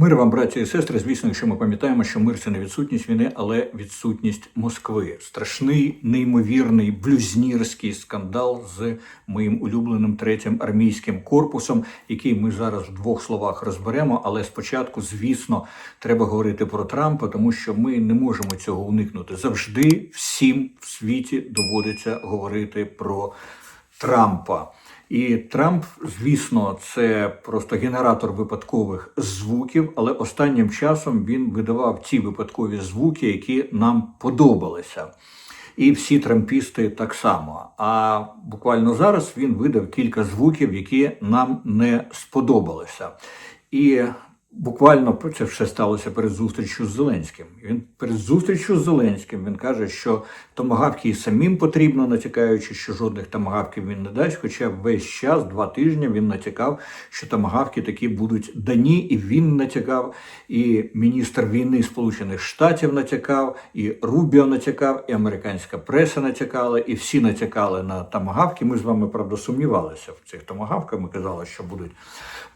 Мир вам, браті і сестри. Звісно, якщо ми пам'ятаємо, що мир це не відсутність війни, але відсутність Москви. Страшний, неймовірний блюзнірський скандал з моїм улюбленим третім армійським корпусом, який ми зараз в двох словах розберемо. Але спочатку, звісно, треба говорити про Трампа, тому що ми не можемо цього уникнути. Завжди всім в світі доводиться говорити про Трампа. І Трамп, звісно, це просто генератор випадкових звуків, але останнім часом він видавав ті випадкові звуки, які нам подобалися. І всі трампісти так само. А буквально зараз він видав кілька звуків, які нам не сподобалися. І буквально це все сталося перед зустрічю з Зеленським. Він перед зустрічю з Зеленським він каже, що томагавки і самим потрібно, натякаючи, що жодних томагавків він не дасть. Хоча весь час, два тижні, він натякав, що томагавки такі будуть дані, і він натякав, і міністр війни Сполучених Штатів натякав, і Рубіо натякав, і американська преса натякала, і всі натякали на томагавки. Ми з вами правда сумнівалися в цих томагавках. Ми казали, що будуть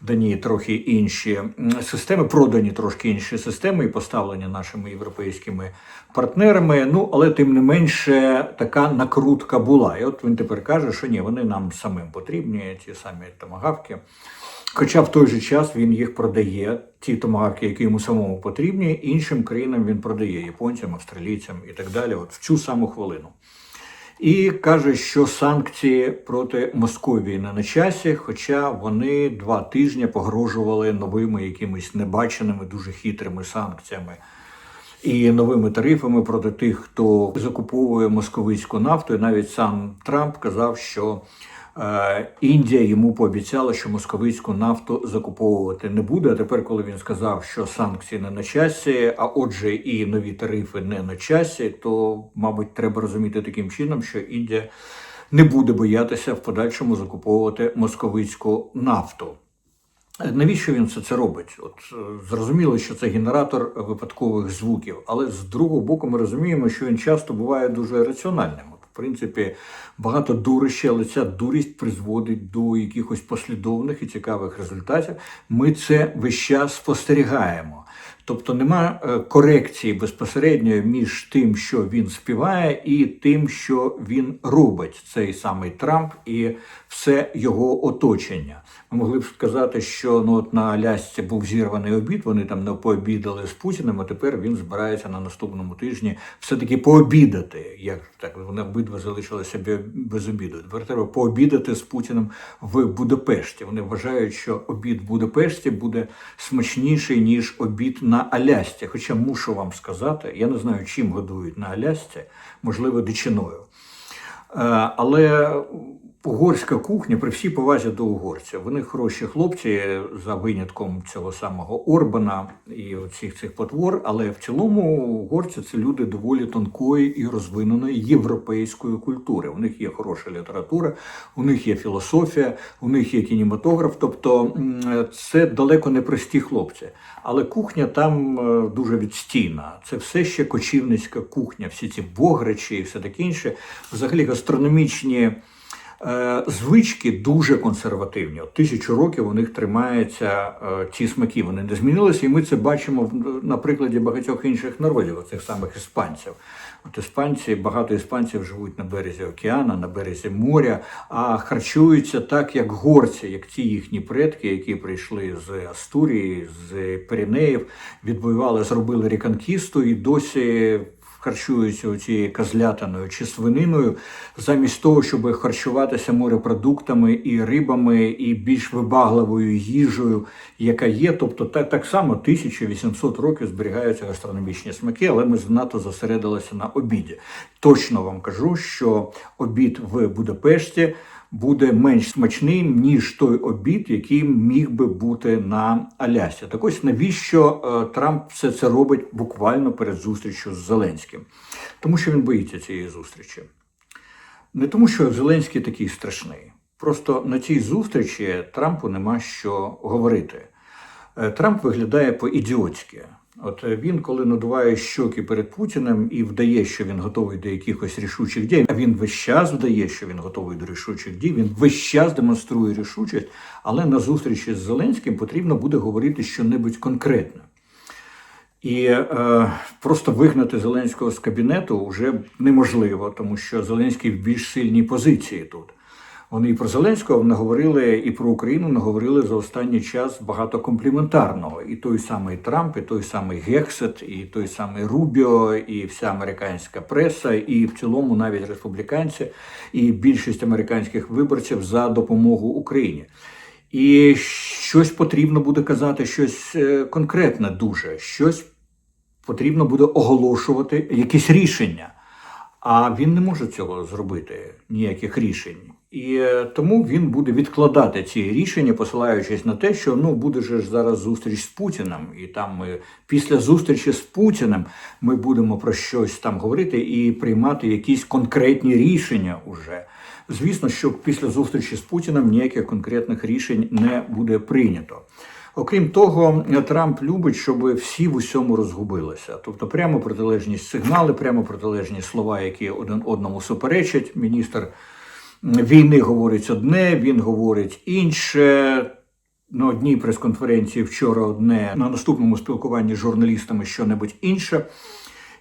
дані трохи інші системи, продані трошки інші системи і поставлені нашими європейськими партнерами. Ну але тим не менше така накрутка була. І от він тепер каже, що ні, вони нам самим потрібні, ті самі томагавки. Хоча в той же час він їх продає, ті томагавки, які йому самому потрібні, іншим країнам він продає японцям, австралійцям і так далі, от в цю саму хвилину. І каже, що санкції проти Московії не на часі, хоча вони два тижні погрожували новими якимись небаченими, дуже хитрими санкціями і новими тарифами проти тих, хто закуповує московицьку нафту. І навіть сам Трамп казав, що Індія йому пообіцяла, що московицьку нафту закуповувати не буде. А тепер, коли він сказав, що санкції не на часі, а отже, і нові тарифи не на часі, то, мабуть, треба розуміти таким чином, що Індія не буде боятися в подальшому закуповувати московицьку нафту. Навіщо він все це робить? От е, зрозуміло, що це генератор випадкових звуків, але з другого боку, ми розуміємо, що він часто буває дуже раціональним. В принципі, багато дурища, але ця дурість призводить до якихось послідовних і цікавих результатів. Ми це весь час спостерігаємо. Тобто нема е, корекції безпосередньо між тим, що він співає, і тим, що він робить, цей самий Трамп і все його оточення. Ми могли б сказати, що ну от на Алясці був зірваний обід, вони там не пообідали з Путіним, а тепер він збирається на наступному тижні все-таки пообідати. Як так вони обидва залишилися бе- без обіду. Тепер треба пообідати з Путіним в Будапешті. Вони вважають, що обід в Будапешті буде смачніший, ніж обід на Алясці. Хоча мушу вам сказати, я не знаю, чим годують на Алясці, можливо, дичиною. Е, Але угорська кухня, при всій повазі до угорців, вони хороші хлопці за винятком цього самого Орбана і цих цих потвор. Але в цілому угорці це люди доволі тонкої і розвиненої європейської культури. У них є хороша література, у них є філософія, у них є кінематограф. Тобто це далеко не прості хлопці. Але кухня там е, дуже відстійна. Це все ще кочівницька кухня, всі ці бограчі і все таке інше. Взагалі гастрономічні. Е, Звички дуже консервативні. От тисячу років у них тримаються е, ці смаки. Вони не змінилися, і ми це бачимо на прикладі багатьох інших народів, цих самих іспанців. От іспанці, багато іспанців живуть на березі океану, на березі моря, а харчуються так, як горці, як ті їхні предки, які прийшли з Астурії, з Піренеїв, відвоювали, зробили реконкісту і досі харчуються цією козлятиною чи свининою, замість того, щоб харчуватися морепродуктами і рибами, і більш вибагливою їжею, яка є. Тобто так, так само 1800 років зберігаються гастрономічні смаки, але ми занадто зосередилися на обіді. Точно вам кажу, що обід в Будапешті буде менш смачним, ніж той обід, який міг би бути на Алясі. Так ось навіщо е, Трамп все це робить буквально перед зустрічю з Зеленським? Тому що він боїться цієї зустрічі. Не тому, що Зеленський такий страшний. Просто на цій зустрічі Трампу нема що говорити. Е, Трамп виглядає по-ідіотськи. От е, він, коли надуває щоки перед Путіним і вдає, що він готовий до якихось рішучих дій, а він весь час вдає, що він готовий до рішучих дій. Він весь час демонструє рішучість, але на зустрічі з Зеленським потрібно буде говорити щонебудь конкретне. І е, просто вигнати Зеленського з кабінету вже неможливо, тому що Зеленський в більш сильній позиції тут. Вони і про Зеленського наговорили, і про Україну наговорили за останній час багато компліментарного. І той самий Трамп, і той самий Гексет, і той самий Рубіо, і вся американська преса, і в цілому навіть республіканці, і більшість американських виборців за допомогу Україні. І щось потрібно буде казати, щось е, конкретне дуже, щось потрібно буде оголошувати, якісь рішення. А він не може цього зробити, ніяких рішень. І е, тому він буде відкладати ці рішення, посилаючись на те, що ну буде ж зараз зустріч з Путіним, і там ми після зустрічі з Путіним ми будемо про щось там говорити і приймати якісь конкретні рішення уже. Звісно, що після зустрічі з Путіним ніяких конкретних рішень не буде прийнято. Окрім того, Трамп любить, щоб всі в усьому розгубилися. Тобто, прямо протилежні сигнали, прямо протилежні слова, які один одному суперечать. Міністр війни говорить одне, він говорить інше. На одній прес-конференції вчора одне, на наступному спілкуванні з журналістами щонебудь інше.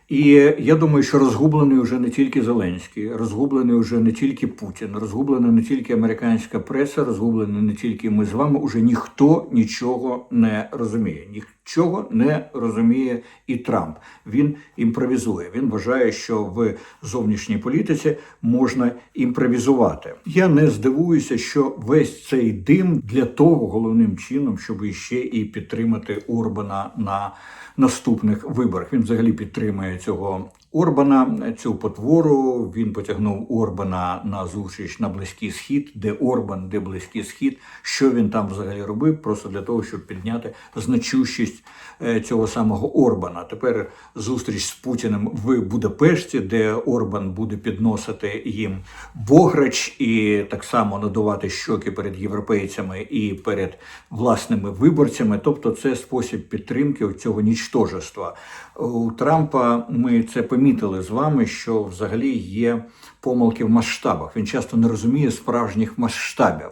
І я думаю, що розгублений вже не тільки Зеленський, розгублений вже не тільки Путін, розгублена не тільки американська преса, розгублена не тільки ми з вами. Уже ніхто нічого не розуміє. Нічого не розуміє і Трамп. Він імпровізує. Він вважає, що в зовнішній політиці можна імпровізувати. Я не здивуюся, що весь цей дим для того головним чином, щоб іще і підтримати Орбана на наступних виборах. Він взагалі підтримує цього Орбана, цю потвору. Він потягнув Орбана на зустріч на Близький Схід, де Орбан, де Близький Схід. Що він там взагалі робив? Просто для того, щоб підняти значущість е, цього самого Орбана. Тепер зустріч з Путіним в Будапешті, де Орбан буде підносити їм Бограч і так само надувати щоки перед європейцями і перед власними виборцями. Тобто, це спосіб підтримки цього нічтожества. У Трампа ми це помітили з вами, що взагалі є помилки в масштабах. Він часто не розуміє справжніх масштабів.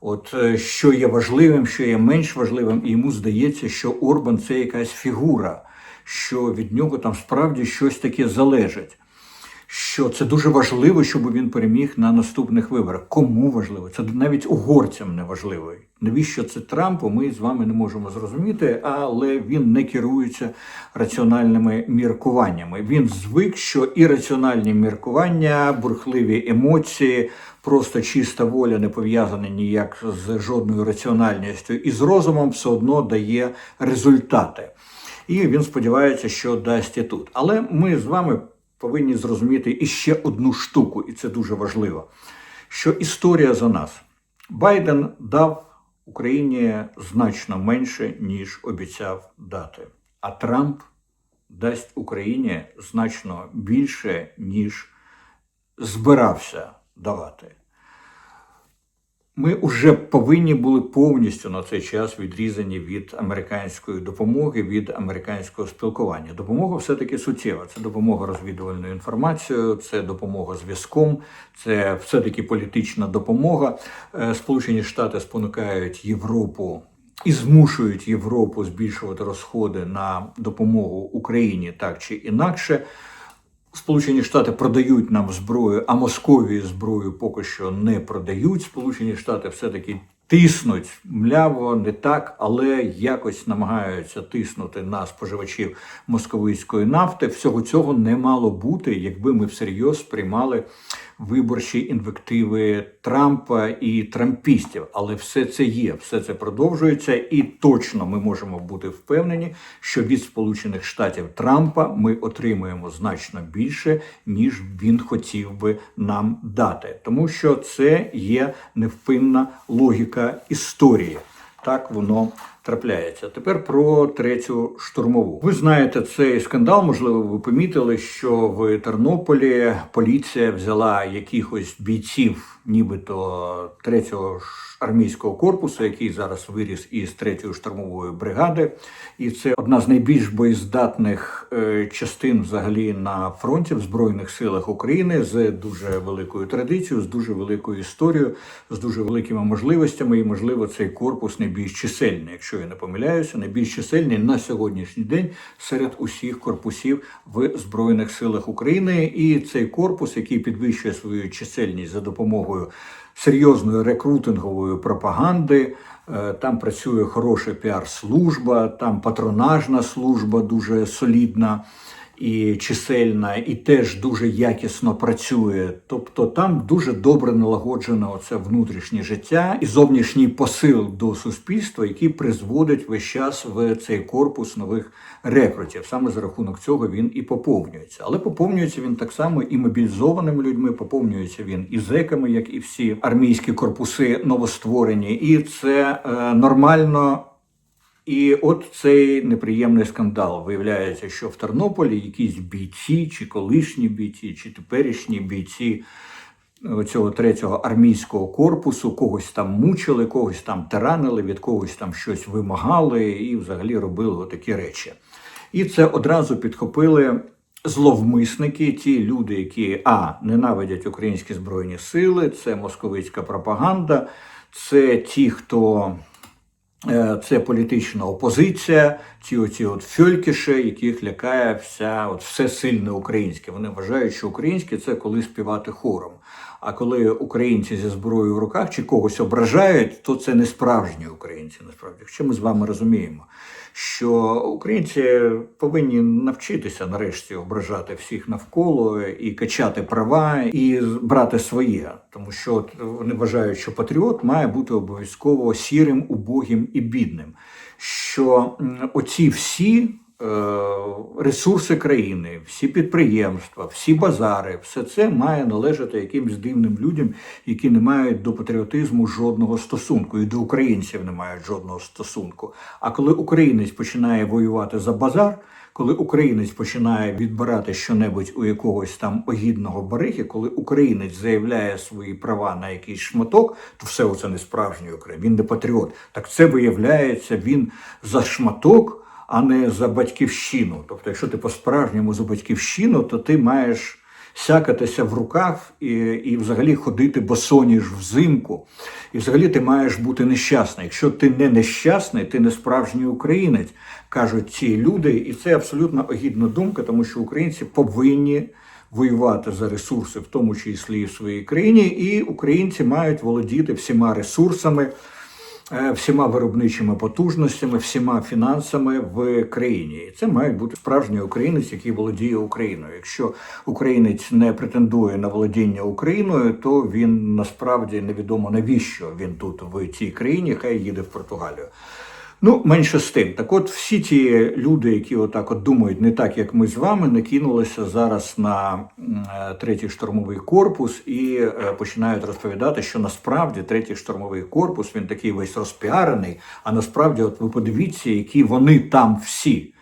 От е, що є важливим, що є менш важливим, і йому здається, що Орбан це якась фігура, що від нього там справді щось таке залежить. Що це дуже важливо, щоб він переміг на наступних виборах. Кому важливо? Це навіть угорцям не важливо. Навіщо це Трампу? Ми з вами не можемо зрозуміти, але він не керується раціональними міркуваннями. Він звик, що ірраціональні міркування, бурхливі емоції, просто чиста воля не пов'язана ніяк з жодною раціональністю і з розумом все одно дає результати. І він сподівається, що дасть і тут. Але ми з вами повинні зрозуміти іще одну штуку, і це дуже важливо, що історія за нас. Байден дав Україні значно менше, ніж обіцяв дати. А Трамп дасть Україні значно більше, ніж збирався давати. Ми вже повинні були повністю на цей час відрізані від американської допомоги, від американського спілкування. Допомога все-таки суттєва. Це допомога розвідувальною інформацією, це допомога зв'язком, це все-таки політична допомога. Е, Сполучені Штати спонукають Європу. І змушують Європу збільшувати розходи на допомогу Україні так чи інакше. Сполучені Штати продають нам зброю, а Московії зброю поки що не продають. Сполучені Штати все-таки тиснуть мляво, не так, але якось намагаються тиснути на споживачів московицької нафти. Всього цього не мало бути, якби ми всерйоз приймали виборчі інвективи Трампа і трампістів. Але все це є, все це продовжується, і точно ми можемо бути впевнені, що від Сполучених Штатів Трампа ми отримуємо значно більше, ніж він хотів би нам дати, тому що це є невпинна логіка історії. Так воно трапляється. Тепер про третю штурмову. Ви знаєте цей скандал, можливо, ви помітили, що в Тернополі поліція взяла якихось бійців, нібито третього армійського корпусу, який зараз виріс із третьої штурмової бригади, і це одна з найбільш боєздатних е, частин взагалі на фронті в збройних силах України з дуже великою традицією, з дуже великою історією, з дуже великими можливостями. І можливо, цей корпус найбільш чисельний, якщо я не помиляюся, найбільш чисельний на сьогоднішній день серед усіх корпусів в збройних силах України. І цей корпус, який підвищує свою чисельність за допомогою серйозної рекрутингової пропаганди. Е, Там працює хороша піар-служба, там патронажна служба дуже солідна і чисельна, і теж дуже якісно працює. Тобто там дуже добре налагоджено оце внутрішнє життя і зовнішній посил до суспільства, який призводить весь час в цей корпус нових рекрутів. Саме за рахунок цього він і поповнюється. Але поповнюється він так само і мобілізованими людьми, поповнюється він і зеками, як і всі армійські корпуси новостворені. І це е, нормально. І от цей неприємний скандал. Виявляється, що в Тернополі якісь бійці, чи колишні бійці, чи теперішні бійці е, цього третього армійського корпусу когось там мучили, когось там тиранили, від когось там щось вимагали і взагалі робили такі речі. І це одразу підхопили зловмисники, ті люди, які а ненавидять українські збройні сили, це московицька пропаганда, це ті, хто. Е, Це політична опозиція, ці оці от фьолькіші, яких лякає вся от все сильне українське. Вони вважають, що українське це коли співати хором. А коли українці зі зброєю в руках чи когось ображають, то це не справжні українці. Насправді, що ми з вами розуміємо, що українці повинні навчитися нарешті ображати всіх навколо і качати права, і брати своє, тому що вони вважають, що патріот має бути обов'язково сірим, убогим і бідним. Що оці всі ресурси країни, всі підприємства, всі базари, все це має належати якимсь дивним людям, які не мають до патріотизму жодного стосунку, і до українців не мають жодного стосунку. А коли українець починає воювати за базар, коли українець починає відбирати щонебудь у якогось там огідного бариги, коли українець заявляє свої права на якийсь шматок, то все це не справжній Україн, він не патріот. Так це виявляється, він за шматок, а не за батьківщину. Тобто, якщо ти по-справжньому за батьківщину, то ти маєш сякатися в рукав і, і взагалі ходити босоніж взимку. І взагалі ти маєш бути нещасний. Якщо ти не нещасний, ти не справжній українець, кажуть ці люди, і це абсолютно огідна думка, тому що українці повинні воювати за ресурси, в тому числі і в своїй країні, і українці мають володіти всіма ресурсами. Е, Всіма виробничими потужностями, всіма фінансами в країні, і це має бути справжній українець, який володіє Україною. Якщо українець не претендує на володіння Україною, то він насправді невідомо навіщо він тут в цій країні, хай їде в Португалію. Ну, менше з тим. Так от всі ті люди, які отак от думають не так, як ми з вами, накинулися зараз на е, третій штурмовий корпус і е, починають розповідати, що насправді третій штурмовий корпус він такий весь розпіарений. А насправді, от ви подивіться, які вони там всі.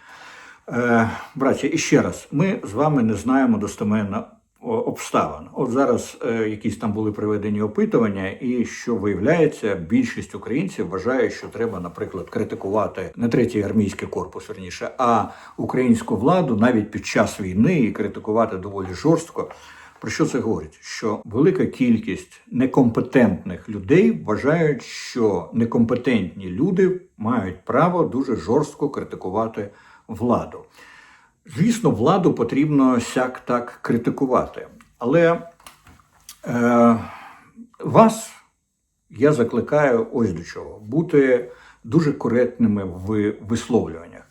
Е, Браття, і ще раз, ми з вами не знаємо достеменно обставин. От зараз е, якісь там були проведені опитування, і що виявляється, більшість українців вважає, що треба, наприклад, критикувати не третій армійський корпус, верніше, а українську владу навіть під час війни і критикувати доволі жорстко. Про що це говорить? Що велика кількість некомпетентних людей вважають, що некомпетентні люди мають право дуже жорстко критикувати владу. Звісно, владу потрібно сяк так критикувати. Але е, вас я закликаю ось до чого: бути дуже коректними в висловлюваннях.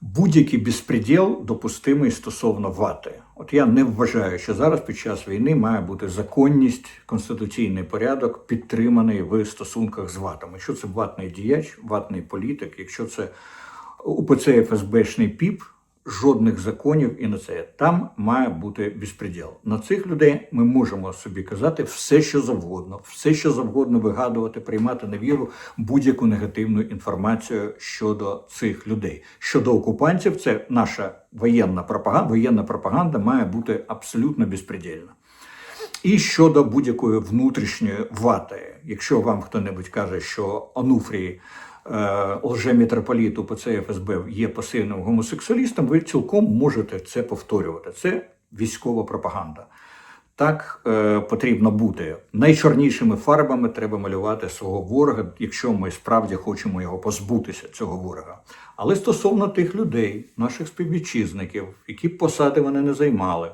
Будь-який безпреділ допустимий стосовно вати. От я не вважаю, що зараз під час війни має бути законність, конституційний порядок підтриманий в стосунках з ватами. Якщо це ватний діяч, ватний політик, якщо це УПЦ ФСБшний піп, жодних законів і на це. Там має бути безпреділ. На цих людей ми можемо собі казати все, що завгодно, все, що завгодно вигадувати, приймати на віру будь-яку негативну інформацію щодо цих людей. Щодо окупантів, це наша воєнна пропаганда. Воєнна пропаганда має бути абсолютно безпредельна. І щодо будь-якої внутрішньої вати, якщо вам хто-небудь каже, що Онуфрій е, лже-митрополіт ФСБ є пасивним гомосексуалістом, ви цілком можете це повторювати. Це військова пропаганда. Так е, потрібно бути. Найчорнішими фарбами треба малювати свого ворога, якщо ми справді хочемо його позбутися, цього ворога. Але стосовно тих людей, наших співвітчизників, які посади вони не займали,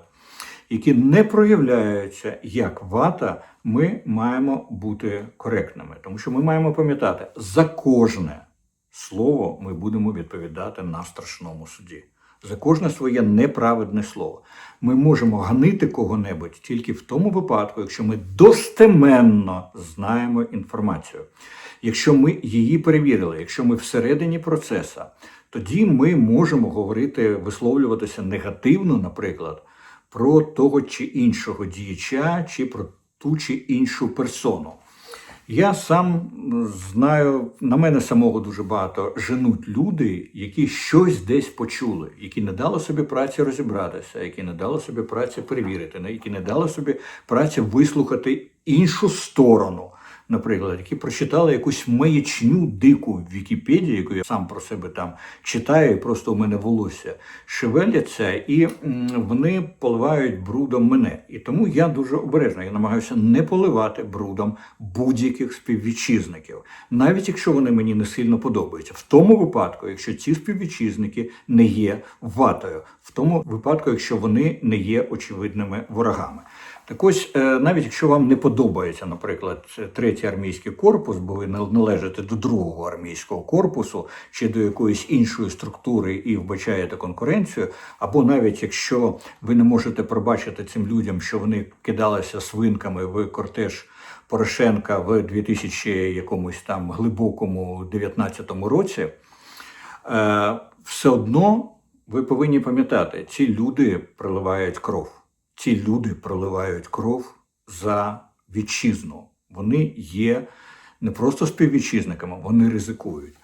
які не проявляються як вата, ми маємо бути коректними, тому що ми маємо пам'ятати, за кожне слово ми будемо відповідати на страшному суді. За кожне своє неправедне слово. Ми можемо ганити кого-небудь тільки в тому випадку, якщо ми достеменно знаємо інформацію. Якщо ми її перевірили, якщо ми всередині процесу, тоді ми можемо говорити, висловлюватися негативно, наприклад, про того чи іншого діяча, чи про ту чи іншу персону. Я сам знаю, на мене самого дуже багато женуть люди, які щось десь почули, які не дали собі праці розібратися, які не дали собі праці перевірити, які не дали собі праці вислухати іншу сторону. Наприклад, які прочитали якусь маячню дику в Вікіпедії, яку я сам про себе там читаю, і просто у мене волосся шевеляться, і вони поливають брудом мене. І тому я дуже обережно. Я намагаюся не поливати брудом будь-яких співвітчизників, навіть якщо вони мені не сильно подобаються. В тому випадку, якщо ці співвітчизники не є ватою, в тому випадку, якщо вони не є очевидними ворогами. Так ось, е, навіть якщо вам не подобається, наприклад, третій армійський корпус, бо ви належите до другого армійського корпусу чи до якоїсь іншої структури і вбачаєте конкуренцію, або навіть якщо ви не можете пробачити цим людям, що вони кидалися свинками в кортеж Порошенка в 2000 якомусь там глибокому 19-му році, е, все одно ви повинні пам'ятати, ці люди проливають кров. Ці люди проливають кров за вітчизну. Вони є не просто співвітчизниками, вони ризикують.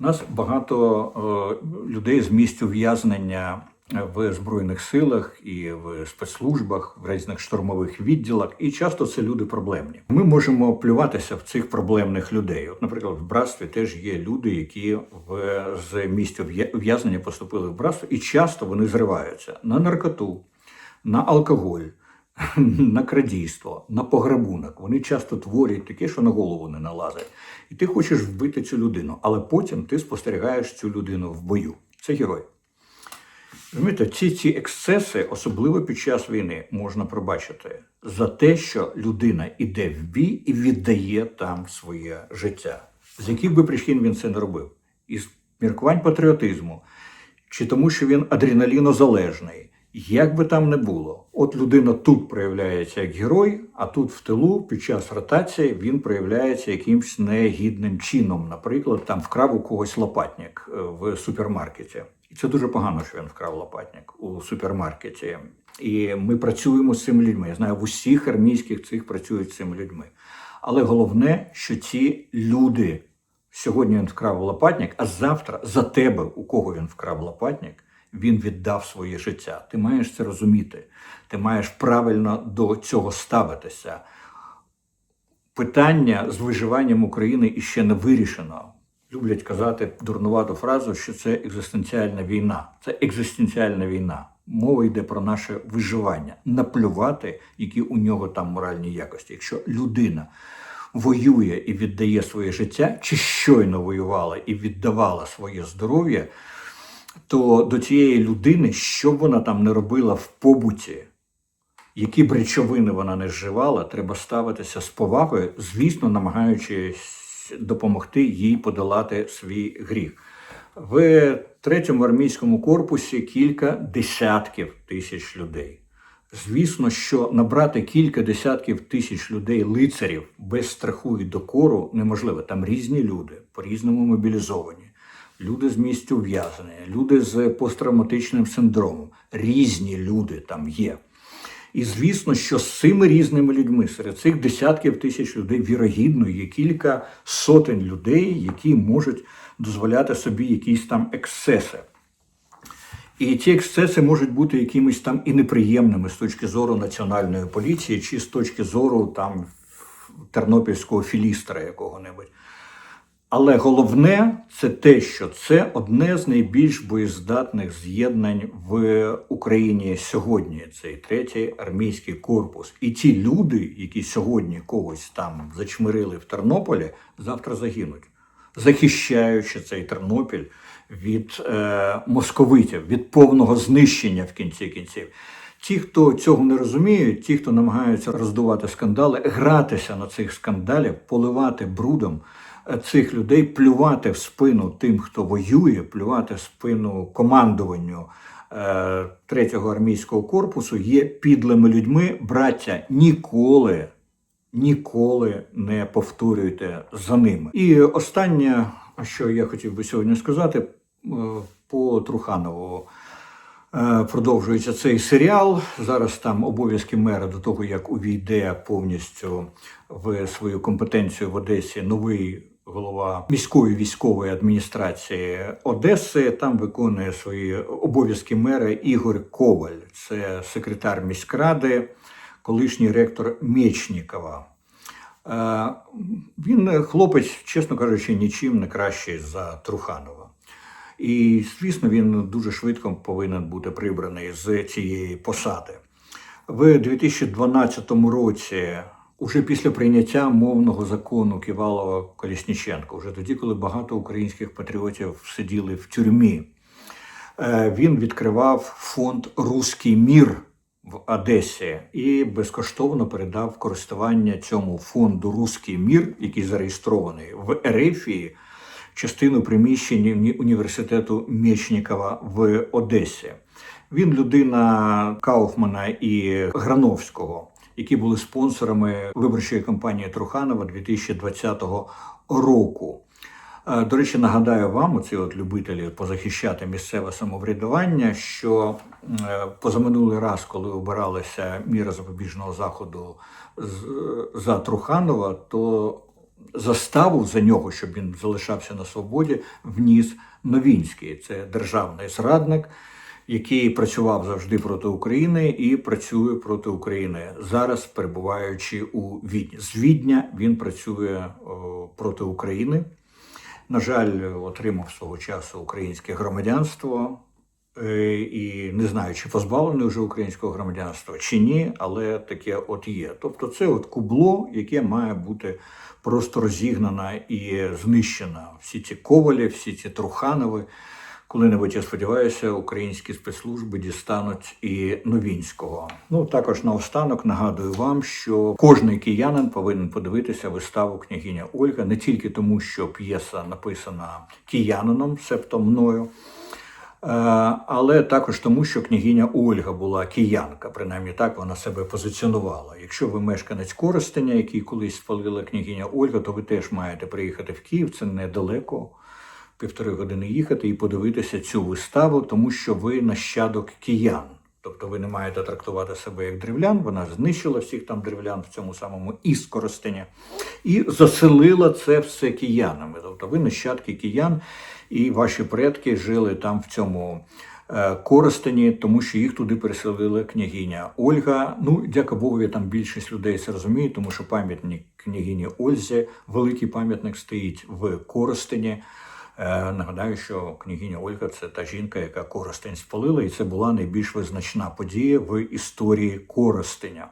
У нас багато е, людей з місць ув'язнення в Збройних силах і в спецслужбах, в різних штурмових відділах, і часто це люди проблемні. Ми можемо плюватися в цих проблемних людей. От, наприклад, в братстві теж є люди, які в з місць ув'язнення поступили в братство, і часто вони зриваються на наркоту на алкоголь, на крадійство, на пограбунок. Вони часто творять таке, що на голову не налазить. І ти хочеш вбити цю людину, але потім ти спостерігаєш цю людину в бою. Це герой. Розумієте, ці ці ексцеси, особливо під час війни, можна пробачити за те, що людина йде в бій і віддає там своє життя. З яких би причин він це не робив? Із міркувань патріотизму, чи тому, що він адреналінозалежний, як би там не було, от людина тут проявляється як герой, а тут в тилу під час ротації він проявляється якимсь негідним чином. Наприклад, там вкрав у когось лопатник е, в супермаркеті. І це дуже погано, що він вкрав лопатник у супермаркеті. І ми працюємо з цими людьми. Я знаю, в усіх армійських цих працюють з цими людьми. Але головне, що ці люди сьогодні він вкрав лопатник, а завтра за тебе, у кого він вкрав лопатник, він віддав своє життя. Ти маєш це розуміти. Ти маєш правильно до цього ставитися. Питання з виживанням України іще не вирішено. Люблять казати дурнувату фразу, що це екзистенціальна війна. Це екзистенціальна війна. Мова йде про наше виживання, наплювати, які у нього там моральні якості. Якщо людина воює і віддає своє життя, чи щойно воювала і віддавала своє здоров'я, то до цієї людини, що б вона там не робила в побуті, які б речовини вона не вживала, треба ставитися з повагою, звісно, намагаючись допомогти їй подолати свій гріх. В третьому армійському корпусі кілька десятків тисяч людей. Звісно, що набрати кілька десятків тисяч людей лицарів без страху і докору неможливо. Там різні люди, по-різному мобілізовані, люди з місць ув'язнення, люди з посттравматичним синдромом. Різні люди там є. І звісно, що з цими різними людьми, серед цих десятків тисяч людей, вірогідно, є кілька сотень людей, які можуть дозволяти собі якісь там ексцеси. І ці ексцеси можуть бути якимись там і неприємними з точки зору національної поліції, чи з точки зору там тернопільського філістра якого-небудь. Але головне це те, що це одне з найбільш боєздатних з'єднань в Україні сьогодні. Цей третій армійський корпус. І ті люди, які сьогодні когось там зачмирили в Тернополі, завтра загинуть, захищаючи цей Тернопіль від е, московитів, від повного знищення в кінці кінців. Ті, хто цього не розуміють, ті, хто намагаються роздувати скандали, гратися на цих скандалах, поливати брудом цих людей, плювати в спину тим, хто воює, плювати в спину командуванню е, третього армійського корпусу, є підлими людьми. Браття ніколи, ніколи не повторюйте за ними. І останнє, що я хотів би сьогодні сказати, е, по Труханову. Е, Продовжується цей серіал. Зараз там обов'язки мера до того, як увійде повністю в свою компетенцію в Одесі новий голова міської військової адміністрації Одеси. Там виконує свої обов'язки мера Ігор Коваль, це секретар міськради, колишній ректор Мєчнікова. Е, Він хлопець, чесно кажучи, нічим не кращий за Труханова. І, звісно, він дуже швидко повинен бути прибраний з цієї посади. В 2012 році, уже після прийняття мовного закону Ківалова Колісніченко, вже тоді, коли багато українських патріотів сиділи в тюрмі, е, він відкривав фонд Руський мір в Одесі і безкоштовно передав користування цьому фонду Руський мір, який зареєстрований в Ерефії, частину приміщень університету Мєчнікова в Одесі. Він людина Кауфмана і Грановського, які були спонсорами виборчої кампанії Труханова 2020 року. Е, До речі, нагадаю вам, оці от любителі позахищати місцеве самоврядування, що е, позаминулий раз, коли обиралася міра запобіжного заходу за Труханова, то заставу за нього, щоб він залишався на свободі, вніс Новінський. Це державний зрадник, який працював завжди проти України і працює проти України зараз, перебуваючи у Відні. З Відня він працює о, проти України. На жаль, отримав свого часу українське громадянство. Е, І не знаю, чи позбавлений вже українського громадянства, чи ні, але таке от є. Тобто, це от кубло, яке має бути просто розігнано і знищено. Всі ці ковалі, всі ці труханови. Коли-небудь, я сподіваюся, українські спецслужби дістануть і Новінського. Ну також наостанок нагадую вам, що кожний киянин повинен подивитися виставу княгиня Ольга не тільки тому, що п'єса написана киянином, себто мною. Е, Але також тому, що княгиня Ольга була киянка, принаймні так вона себе позиціонувала. Якщо ви мешканець Коростеня, який колись спалила княгиня Ольга, то ви теж маєте приїхати в Київ. Це недалеко, півтори години їхати і подивитися цю виставу, тому що ви нащадок киян. Тобто ви не маєте трактувати себе як древлян, вона знищила всіх там древлян в цьому самому із Коростеня і заселила це все киянами. Тобто ви нащадки киян, і ваші предки жили там в цьому е, Коростені, тому що їх туди переселила княгиня Ольга. Ну, дяка Богу, там більшість людей це розуміє, тому що пам'ятник княгині Ользі, великий пам'ятник стоїть в Коростені. Е, Нагадаю, що княгиня Ольга це та жінка, яка Коростень спалила, і це була найбільш визначна подія в історії Коростеня.